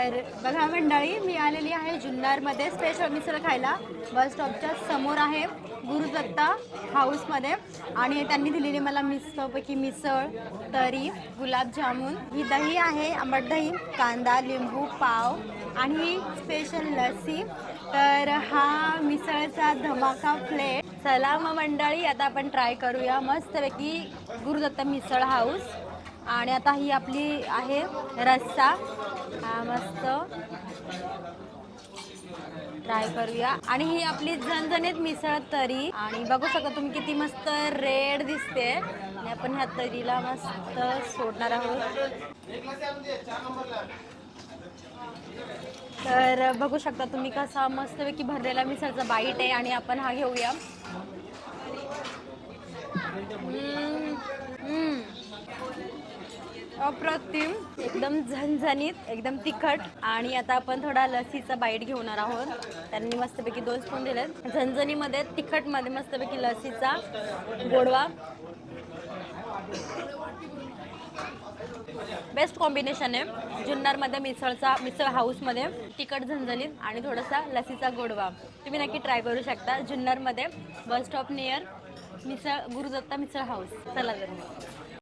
तर बघा मंडळी मी आलेली आहे जुन्नरमध्ये. स्पेशल मिसळ खायला बस स्टॉपच्या समोर आहे गुरुदत्ता हाऊसमध्ये आणि त्यांनी दिलेली मला मिसळपैकी मिसळ तरी गुलाबजामुन ही दही आहे आंबट दही कांदा लिंबू पाव आणि स्पेशल लस्सी. तर हा मिसळचा धमाका प्लेट चला मग मंडळी आता आपण ट्राय करूया. मस्तपैकी गुरुदत्ता मिसळ हाऊस आणि आता ही आपली आहे रस्सा. हा मस्त. ट्राय करूया. आणि ही आपली झणझणीत मिसळ तरी. आणि बघू शकता तुम्ही किती मस्त रेड दिसते. आणि आपण ह्या तरीला मस्त सोडणार आहोत. तर बघू शकता तुम्ही कसा मस्तपैकी भरलेला मिसळचा बाईट आहे आणि आपण हा घेऊया. अप्रतिम. एकदम झणझणीत एकदम तिखट. आणि आता आपण थोडा लसीचा बाईट घेणार आहोत. त्यांनी मस्तपैकी दोन स्पून दिलेत. झणझणीमध्ये तिखटमध्ये मस्तपैकी लसीचा गोडवा. बेस्ट कॉम्बिनेशन आहे. जुन्नरमध्ये मिसळचा मिसळ हाऊसमध्ये तिखट झणझणीत आणि थोडासा लसीचा गोडवा. तुम्ही नक्की ट्राय करू शकता. जुन्नरमध्ये bus stop near misal Gurudatta misal house चला तर